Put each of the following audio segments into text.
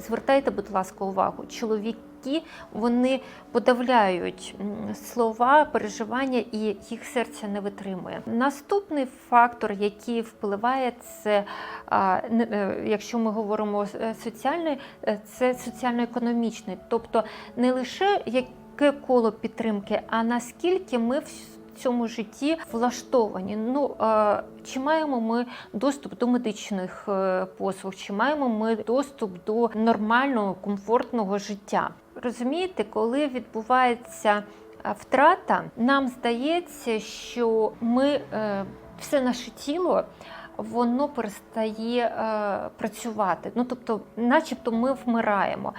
звертайте, будь ласка, увагу, чоловіки вони подавляють слова, переживання, і їх серце не витримує. Наступний фактор, який впливає, це е, якщо ми говоримо е, соціальний, е, це соціально-економічний, тобто не лише яке коло підтримки, а наскільки ми цьому житті влаштовані. Ну чи маємо ми доступ до медичних е, послуг, чи маємо ми доступ до нормального, комфортного життя? Розумієте, коли відбувається е, втрата, нам здається, що ми е, все наше тіло. Воно перестає е, працювати. Ну тобто, начебто, ми вмираємо.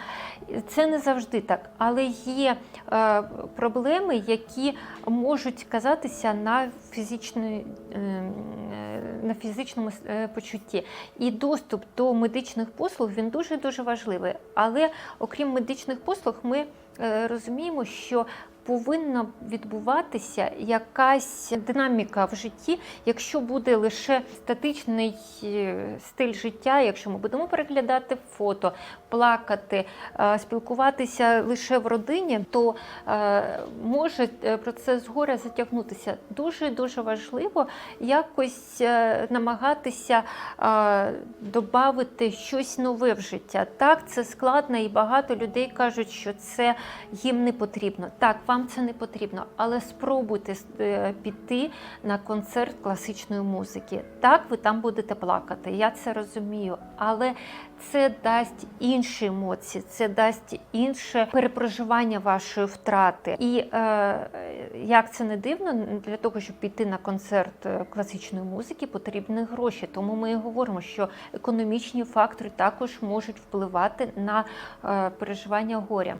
Це не завжди так, але є е, проблеми, які можуть казатися на фізичної, е, е, на фізичному е, почутті. І доступ до медичних послуг він дуже дуже важливий. Але окрім медичних послуг, ми розуміємо, що повинна відбуватися якась динаміка в житті, якщо буде лише статичний е, стиль життя, якщо ми будемо переглядати фото, плакати, е, спілкуватися лише в родині, то е, може е, процес горя затягнутися. Дуже дуже важливо якось е, намагатися додати щось нове в життя. Так, це складно, і багато людей кажуть, що це їм не потрібно. Так, вам це не потрібно, але спробуйте е, піти на концерт класичної музики. Так, ви там будете плакати. Я це розумію, але це дасть інші емоції, це дасть інше перепроживання вашої втрати. І е, як це не дивно, для того, щоб піти на концерт е, класичної музики, потрібні гроші. Тому ми і говоримо, що економічні фактори також можуть впливати на е, переживання горя.